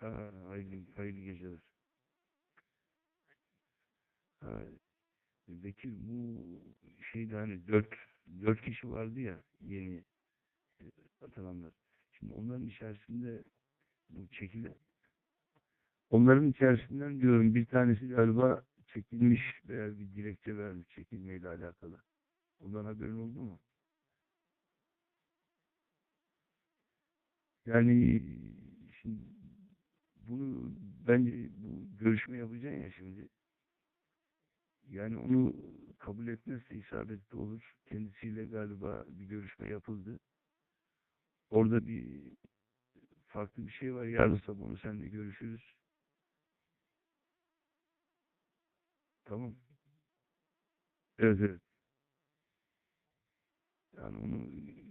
Ha, hayırlı, hayırlı geceler. Ha, Bekir bu şeyde hani dört, dört kişi vardı ya yeni e, atananlar. Şimdi onların içerisinde bu çekilen onların içerisinden diyorum bir tanesi galiba çekilmiş veya bir dilekçe vermiş çekilmeyle alakalı. Ondan haberin oldu mu? Yani şimdi bunu bence bu görüşme yapacaksın ya şimdi. Yani onu kabul etmezse isabetli olur. Kendisiyle galiba bir görüşme yapıldı. Orada bir farklı bir şey var. Yarın sabah onu seninle görüşürüz. Tamam. Evet evet. Yani onu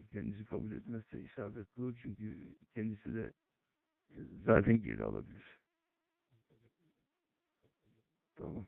kendisi kabul etmezse isabetli olur. Çünkü kendisi de zaten geri alabilir. Tamam.